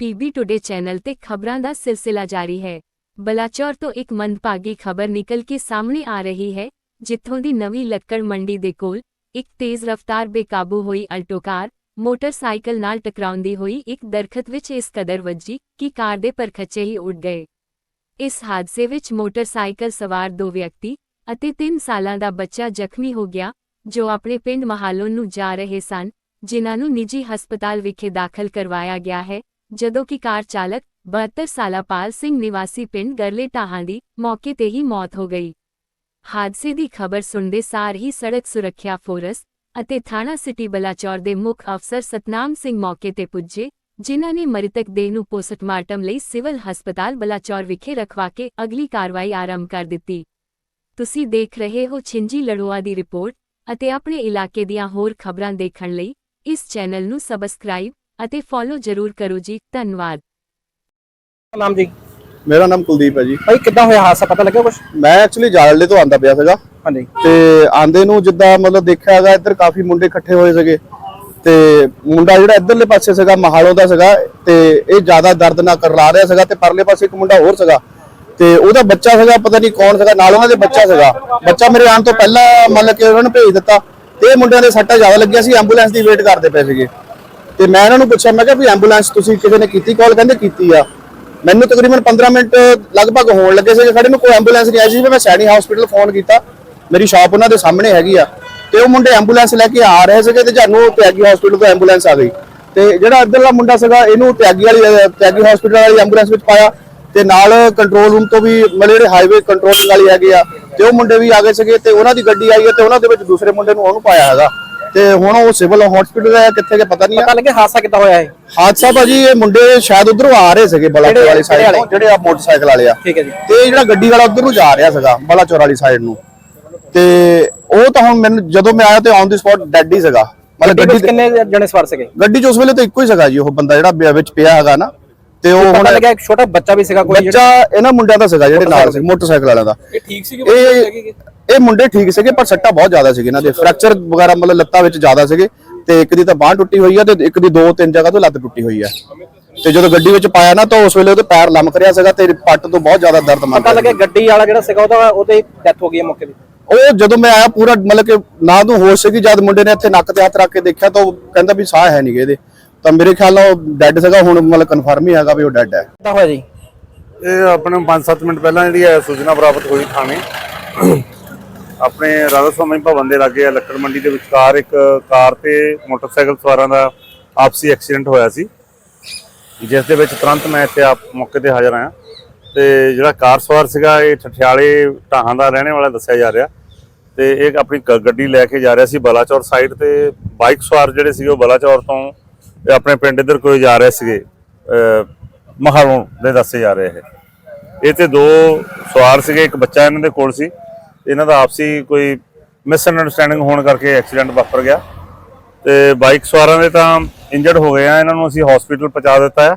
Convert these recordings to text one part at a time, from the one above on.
PB today channel ਤੇ ਖਬਰਾਂ ਦਾ ਸਿਲਸਿਲਾ ਜਾਰੀ ਹੈ। ਬਲਾਚੌਰ ਤੋਂ ਇੱਕ ਮੰਦਭਾਗੀ ਖਬਰ ਨਿਕਲ ਕੇ ਸਾਹਮਣੇ ਆ ਰਹੀ ਹੈ, ਜਿੱਥੋਂ ਦੀ ਨਵੀਂ ਲੱਕੜ ਮੰਡੀ ਦੇ ਕੋਲ ਇੱਕ ਤੇਜ਼ ਰਫ਼ਤਾਰ ਬੇਕਾਬੂ ਹੋਈ ਅਲਟੋ ਕਾਰ ਮੋਟਰਸਾਈਕਲ ਨਾਲ ਟਕਰਾਉਂਦੀ ਹੋਈ ਇੱਕ ਦਰਖਤ ਵਿੱਚ ਇਸ ਕਦਰ ਵੱਜੀ ਕਿ ਕਾਰ ਦੇ ਪਰਖੱਚੇ ਹੀ ਉੱਡ ਗਏ। ਇਸ ਹਾਦਸੇ ਵਿੱਚ ਮੋਟਰਸਾਈਕਲ ਸਵਾਰ ਦੋ ਵਿਅਕਤੀ ਅਤੇ 3 ਸਾਲਾਂ ਦਾ ਬੱਚਾ ਜ਼ਖਮੀ ਹੋ ਗਿਆ, ਜੋ ਆਪਣੇ ਪਿੰਡ ਮਹਾਲੋਂ ਨੂੰ ਜਾ ਰਹੇ ਸਨ, ਜਿਨ੍ਹਾਂ ਨੂੰ ਨਿੱਜੀ ਹਸਪਤਾਲ ਵਿਖੇ ਦਾਖਲ ਕਰਵਾਇਆ ਗਿਆ ਹੈ ਜਦੋਂ ਕਿ ਕਾਰ ਚਾਲਕ 72 ਸਾਲਾ ਪਾਲ ਸਿੰਘ ਨਿਵਾਸੀ ਪਿੰਡ ਗਰਲੇ ਢਾਹਾਂ ਦੀ ਮੌਕੇ ਤੇ ਹੀ ਮੌਤ ਹੋ ਗਈ। ਹਾਦਸੇ ਦੀ ਖਬਰ ਸੁਣਦੇ ਸਾਰ ਹੀ ਸੜਕ ਸੁਰੱਖਿਆ ਫੋਰਸ ਅਤੇ ਥਾਣਾ ਸਿਟੀ ਬਲਾਚੌਰ ਦੇ ਮੁੱਖ ਅਫਸਰ ਸਤਨਾਮ ਸਿੰਘ ਮੌਕੇ ਤੇ ਪੁੱਜੇ, ਜਿਨ੍ਹਾਂ ਨੇ ਮ੍ਰਿਤਕ ਦੇਹ ਨੂੰ ਪੋਸਟਮਾਰਟਮ ਲਈ ਸਿਵਲ ਹਸਪਤਾਲ ਬਲਾਚੌਰ ਵਿਖੇ ਰਖਵਾ ਕੇ ਅਗਲੀ ਕਾਰਵਾਈ ਆਰੰਭ ਕਰ ਦਿੱਤੀ। ਤੁਸੀਂ ਦੇਖ ਰਹੇ ਹੋ ਛਿੰਜੀ ਲੜੋਆ ਦੀ ਰਿਪੋਰਟ ਅਤੇ ਆਪਣੇ ਇਲਾਕੇ ਦੀਆਂ ਹੋਰ ਖਬਰਾਂ ਦੇਖਣ ਲਈ ਇਸ ਚੈਨਲ ਨੂੰ ਸਬਸਕ੍ਰਾਈਬ ਅਤੇ ਫੋਲੋ ਜ਼ਰੂਰ ਕਰੋ ਜੀ ਧੰਨਵਾਦ। ਨਾਮ ਜੀ? ਮੇਰਾ ਨਾਮ ਕੁਲਦੀਪ ਹੈ ਜੀ। ਭਾਈ ਕਿੱਦਾਂ ਹੋਇਆ ਹਾਦਸਾ ਪਤਾ ਲੱਗਿਆ ਕੁਝ ਮੈਂ ਐਕਚੁਅਲੀ ਜਾਲਲੇ ਤੋਂ ਆਂਦਾ ਪਿਆ ਸੀਗਾ। ਹਾਂਜੀ। ਤੇ ਆਂਦੇ ਨੂੰ ਜਿੱਦਾਂ ਮਤਲਬ ਦੇਖਿਆ ਹੈਗਾ ਇੱਧਰ ਕਾਫੀ ਮੁੰਡੇ ਇਕੱਠੇ ਹੋਏ ਸੀਗੇ। ਤੇ ਮੁੰਡਾ ਜਿਹੜਾ ਇੱਧਰਲੇ ਪਾਸੇ ਸੀਗਾ ਮਹਾਲੋਂ ਦਾ ਸੀਗਾ ਤੇ ਇਹ ਜ਼ਿਆਦਾ ਦਰਦ ਨਾਲ ਕਰਲਾ ਰਿਹਾ ਸੀਗਾ ਤੇ ਪਰਲੇ ਪਾਸੇ ਇੱਕ ਮੁੰਡਾ ਹੋਰ ਸੀਗਾ। ਤੇ ਉਹਦਾ ਬੱਚਾ ਸੀਗਾ ਪਤਾ ਨਹੀਂ ਕੌਣ ਸੀਗਾ ਨਾਲ ਉਹਨਾਂ ਦੇ ਬੱਚਾ ਸੀਗਾ। ਬੱਚਾ ਮੇਰੇ ਆਉਣ ਤੋਂ ਪਹਿਲਾਂ ਮਤਲਬ ਕਿ ਉਹਨਾਂ ਨੂੰ ਭੇਜ ਦਿੱਤਾ। ਤੇ ਇਹ ਮੁੰਡਿਆਂ ਦੇ ਸੱਟਾਂ ਜ਼ਿਆਦਾ ਲੱਗੀਆਂ ਸੀ ਐਂਬੂਲੈਂਸ ਦੀ ਵੇਟ ਕਰਦੇ ਪਏ ਸੀਗੇ। ਤੇ ਮੈਂ ਇਹਨਾਂ ਨੂੰ ਪੁੱਛਿਆ, ਮੈਂ ਕਿਹਾ ਵੀ ਐਂਬੂਲੈਂਸ ਤੁਸੀਂ ਕਿਸੇ ਨੇ ਕੀਤੀ ਕਾਲ ਕਹਿੰਦੇ ਕੀਤੀ ਆ। ਮੈਨੂੰ ਤਕਰੀਬਨ 15 ਮਿੰਟ ਲਗਭਗ ਹੋਣ ਲੱਗੇ ਸੀ ਖੜੇ ਨੂੰ ਕੋਈ ਐਂਬੂਲੈਂਸ ਨਹੀਂ ਆਈ ਸੀ, ਮੈਂ ਸੈਣੀ ਹਸਪੀਟਲ ਫੋਨ ਕੀਤਾ। ਮੇਰੀ ਸ਼ਾਪ ਉਹਨਾਂ ਦੇ ਸਾਹਮਣੇ ਹੈਗੀ ਆ। ਤੇ ਉਹ ਮੁੰਡੇ ਐਂਬੂਲੈਂਸ ਲੈ ਕੇ ਆ ਰਹੇ ਸੀਗੇ ਤੇ ਜਾਨੂੰ ਤਿਆਗੀ ਹਸਪੀਟਲ ਤੋਂ ਐਂਬੂਲੈਂਸ ਆ ਗਈ। ਤੇ ਜਿਹੜਾ ਇੱਧਰਲਾ ਮੁੰਡਾ ਸੀਗਾ, ਇਹਨੂੰ ਤਿਆਗੀ ਵਾਲੀ, ਤਿਆਗੀ ਹਸਪੀਟਲ ਵਾਲੀ ਐਂਬੂਲੈਂਸ ਵਿੱਚ ਪਾਇਆ। ਤੇ ਨਾਲ ਕੰਟਰੋਲ ਰੂਮ ਤੋਂ ਵੀ ਮਤਲਬ ਜਿਹੜੇ ਹਾਈਵੇ ਕੰਟਰੋਲਿੰਗ ਵਾਲੇ ਹੈਗੇ ਆ। ਤੇ ਉਹ ਮੁੰਡੇ ਵੀ ਆ ਗਏ ਸੀਗੇ ਤੇ ਉਹਨਾਂ ਦੀ ਗੱਡੀ ਆਈ ਹੈ ਤੇ ਉਹਨਾਂ ਦੇ ਵਿੱਚ ਦੂਸਰੇ ਮੁੰਡੇ ਨੂੰ ਉਹਨੂੰ ਪਾਇਆ ਹੈਗਾ। ਤੇ ਹੁਣ ਉਹ ਸਿਵਲ ਹਸਪੀਟਲ ਹੈ ਕਿੱਥੇ ਕਿ ਪਤਾ ਨਹੀਂ ਆ। ਪਤਾ ਲੱਗਿਆ ਹਾਦਸਾ ਕਿੱਦਾਂ ਹੋਇਆ ਹੈ ਹਾਦਸਾ ਭਾਜੀ ਇਹ ਮੁੰਡੇ ਸ਼ਾਇਦ ਉਧਰੋਂ ਆ ਰਹੇ ਸੀਗੇ ਬਲਾਚੌਰ ਵਾਲੀ ਸਾਈਡ ਤੋਂ ਜਿਹੜੇ ਆ ਮੋਟਰਸਾਈਕਲ ਵਾਲੇ ਆ। ਠੀਕ ਹੈ ਜੀ। ਤੇ ਜਿਹੜਾ ਗੱਡੀ ਵਾਲਾ ਉਧਰ ਨੂੰ ਜਾ ਰਿਹਾ ਸੀਗਾ ਬਲਾਚੌਰ ਵਾਲੀ ਸਾਈਡ ਨੂੰ। ਤੇ ਉਹ ਤਾਂ ਹੁਣ ਮੈਨੂੰ ਜਦੋਂ ਮੈਂ ਆਇਆ ਤੇ ਔਨ ਦੀ ਸਪੌਟ ਡੈਡ ਹੀ ਸੀਗਾ। ਮਤਲਬ ਗੱਡੀ ਵਿੱਚ ਕਿੰਨੇ ਜਣੇ ਸਵਾਰ ਸੀਗੇ? ਗੱਡੀ 'ਚ ਉਸ ਵੇਲੇ ਤਾਂ ਇੱਕੋ ਹੀ ਸੀਗਾ ਜੀ ਉਹ ਬੰਦਾ ਜਿਹੜਾ ਵਿੱਚ ਪਿਆ ਹੈਗਾ ਨਾ। ਤੇ ਉਹ ਹੁਣ ਲੱਗਿਆ ਇੱਕ ਛੋਟਾ ਬੱਚਾ ਵੀ ਸੀਗਾ ਕੋਈ ਬੱਚਾ ਇਹਨਾਂ ਮੁੰਡਿਆਂ ਦਾ ਸੀਗਾ ਜਿਹੜੇ ਨਾਲ ਸੀ ਮੋਟਰਸਾਈਕਲ ਵਾਲਿਆਂ ਦਾ। ਇਹ ਠੀਕ ਸੀਗੇ ਇਹ ਇਹ ਮੁੰਡੇ ਠੀਕ ਸੀਗੇ ਪਰ ਸੱਟਾਂ ਬਹੁਤ ਜ਼ਿਆਦਾ ਸੀਗੇ ਇਹਨਾਂ ਦੇ। ਫ੍ਰੈਕਚਰ ਵਗੈਰਾ ਮਤਲਬ ਲੱਤਾਂ ਵਿੱਚ ਜ਼ਿਆਦਾ ਸੀਗੇ ਤੇ ਇੱਕ ਦੀ ਤਾਂ ਬਾਹ ਟੁੱਟੀ ਹੋਈ ਆ ਤੇ ਇੱਕ ਦੀ ਦੋ ਤਿੰਨ ਜਗ੍ਹਾ ਤੋਂ ਲੱਤ ਟੁੱਟੀ ਹੋਈ ਆ। ਤੇ ਜਦੋਂ ਗੱਡੀ ਵਿੱਚ ਪਾਇਆ ਨਾ ਤਾਂ ਉਸ ਵੇਲੇ ਉਹਦੇ ਪੈਰ ਲਮਕ ਰਿਹਾ ਸੀਗਾ ਤੇ ਪੱਟ ਤੋਂ ਬਹੁਤ ਜ਼ਿਆਦਾ ਦਰਦ ਮੰਨ ਪਤਾ ਲੱਗਿਆ ਗੱਡੀ ਵਾਲਾ ਜਿਹੜਾ ਸੀਗਾ ਉਹਦਾ ਉਹਦੇ ਡੈਥ ਹੋ ਗਈ ਮੌਕੇ ਤੇ। ਉਹ ਜਦੋਂ ਮੈਂ ਆਇਆ ਪੂਰਾ ਮਤਲਬ ਕਿ ਨਾ ਤੋਂ ਹੋਸ਼ ਸੀਗੀ ਜਦ ਮੁੰਡੇ ਨੇ ਇੱਥੇ ਨੱਕ ਤੇ ਹੱਥ ਰੱਖ ਕੇ ਦੇਖਿਆ ਤਾਂ ਉਹ ਕਹਿੰਦਾ ਵੀ ਸਾਹ ਹੈ ਨਹੀਂਗੇ ਇਹਦੇ। ਤਾਂ ਮੇਰੇ ਖਿਆਲ ਨਾਲ ਉਹ ਡੈੱਡ ਸੀਗਾ ਹੁਣ ਮਤਲਬ ਕਨਫਰਮ ਹੀ ਹੈਗਾ ਵੀ ਉਹ ਡੈੱਡ ਹੈ। ਕਿੱਦਾਂ ਹੋਇਆ ਜੀ? ਇਹ ਆਪਣੇ 5-7 ਮਿੰਟ ਪਹਿਲਾਂ ਜਿਹੜੀ ਹੈ ਸੂਚਨਾ ਪ੍ਰਾਪਤ ਹੋਈ ਥਾਣੇ। ਆਪਣੇ ਰਾਧਾ ਸਵਾਮੀ ਭਵਨ ਦੇ ਲਾਗੇ ਆ ਲੱਕੜ ਮੰਡੀ ਦੇ ਵਿਚਕਾਰ ਇੱਕ ਕਾਰ ਤੇ ਮੋਟਰਸਾਈਕਲ ਸਵਾਰਾਂ ਦਾ ਆਪਸੀ ਐਕਸੀਡੈਂਟ ਹੋਇਆ ਸੀ। ਜਿਸ ਦੇ ਵਿੱਚ ਤੁਰੰਤ ਮੈਂ ਇੱਥੇ ਆਪ ਮੌਕੇ ਤੇ ਹਾਜ਼ਰ ਆਇਆ। ਤੇ ਜਿਹੜਾ ਕਾਰ ਸਵਾਰ ਸੀਗਾ ਇਹ ਠਠਿਆਲੇ ਢਾਹਾਂ ਦਾ ਰਹਿਣੇ ਵਾਲਾ ਦੱਸਿਆ ਜਾ ਰਿਹਾ। ਤੇ ਇਹ ਆਪਣੀ ਗ- ਗੱਡੀ ਲੈ ਕੇ ਜਾ ਰਿਹਾ ਸੀ ਬਲਾਚੌਰ ਸਾਈਡ ਤੇ। ਬਾਈਕ ਸਵਾਰ ਜਿਹੜੇ ਸੀਗੇ ਉਹ ਬਲਾਚੌਰ ਤੋਂ ਆਪਣੇ ਪਿੰਡ ਇੱਧਰ ਕੋਈ ਜਾ ਰਹੇ ਸੀਗੇ, ਅਹ ਦੇ ਦੱਸੇ ਜਾ ਰਹੇ ਹੈ ਇਹ ਤੇ ਦੋ ਸਵਾਰ ਸੀਗੇ, ਇੱਕ ਬੱਚਾ ਇਹਨਾਂ ਦੇ ਕੋਲ ਸੀ। ਇਹਨਾਂ ਦਾ ਆਪਸੀ ਕੋਈ ਮਿਸਅੰਡਰਸਟੈਂਡਿੰਗ ਹੋਣ ਕਰਕੇ ਐਕਸੀਡੈਂਟ ਵਾਪਰ ਗਿਆ। ਤੇ ਬਾਈਕ ਸਵਾਰਾਂ ਦੇ ਤਾਂ ਇੰਜਰਡ ਹੋ ਗਏ ਆ, ਇਹਨਾਂ ਨੂੰ ਅਸੀਂ ਹਸਪੀਟਲ ਪਹੁੰਚਾ ਦਿੱਤਾ ਹੈ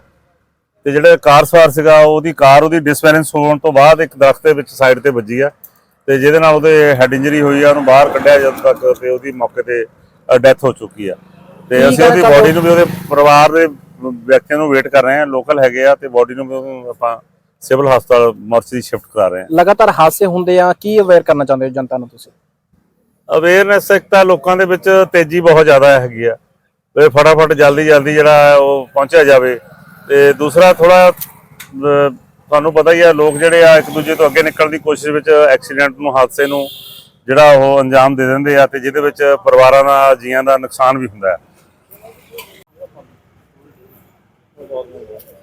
ਤੇ ਜਿਹੜਾ ਕਾਰ ਸਵਾਰ ਸੀਗਾ, ਉਹਦੀ ਕਾਰ ਉਹਦੀ ਡਿਸਬੈਲੈਂਸ ਹੋਣ ਤੋਂ ਬਾਅਦ ਇੱਕ ਦਰਖਤ ਦੇ ਵਿੱਚ ਸਾਈਡ ਤੇ ਵੱਜੀ ਆ। ਤੇ ਜਿਹਦੇ ਨਾਲ ਉਹਦੇ ਹੈਡ ਇੰਜਰੀ ਹੋਈ ਆ, ਉਹਨੂੰ ਬਾਹਰ ਕੱਢਿਆ ਜਦ ਤੱਕ ਤੇ ਉਹਦੀ ਮੌਕੇ ਤੇ ਡੈਥ ਹੋ ਚੁੱਕੀ ਆ। ਤੇ ਅਸੀਂ ਉਹਦੀ ਬੋਡੀ ਨੂੰ ਵੀ ਉਹਦੇ ਪਰਿਵਾਰ ਦੇ ਵਿਅਕਤੀਆਂ ਨੂੰ ਵੇਟ ਕਰ ਰਹੇ ਹਾਂ ਲੋਕਲ ਹੈਗੇ ਆ ਤੇ ਬੋਡੀ ਨੂੰ ਆਪਾਂ ਸਿਵਲ ਹਸਪਤਾਲ ਮਰਸੀ ਸ਼ਿਫਟ ਕਰਾ ਰਹੇ ਹਾਂ। ਲਗਾਤਾਰ ਹਾਦਸੇ ਹੁੰਦੇ ਆ ਕੀ ਅਵੇਅਰ ਕਰਨਾ ਚਾਹੁੰਦੇ ਹੋ ਜਨਤਾ ਨੂੰ ਤੁਸੀਂ? ਅਵੇਅਰਨੈਸ ਇੱਕ ਤਾਂ ਲੋਕਾਂ ਦੇ ਵਿੱਚ ਤੇਜ਼ੀ ਬਹੁਤ ਜ਼ਿਆਦਾ ਹੈਗੀ ਆ। ਤੇ ਫਟਾਫਟ ਜਲਦੀ ਜਲਦੀ ਜਿਹੜਾ ਉਹ ਪਹੁੰਚਿਆ ਜਾਵੇ। ਤੇ ਦੂਸਰਾ ਥੋੜਾ ਤੁਹਾਨੂੰ ਪਤਾ ਹੀ ਆ ਲੋਕ ਜਿਹੜੇ ਆ ਇੱਕ ਦੂਜੇ ਤੋਂ ਅੱਗੇ ਨਿਕਲਣ ਦੀ ਕੋਸ਼ਿਸ਼ ਵਿੱਚ ਐਕਸੀਡੈਂਟ ਨੂੰ ਹਾਦਸੇ ਨੂੰ ਜਿਹੜਾ ਉਹ ਅੰਜਾਮ ਦੇ ਦਿੰਦੇ ਆ ਤੇ ਜਿਹਦੇ ਵਿੱਚ ਪਰਿਵਾਰਾਂ ਦਾ ਜੀਆਂ ਦਾ ਨੁਕਸਾਨ ਵੀ ਹੁੰਦਾ ਹੈ। प्रॉब्लेम होता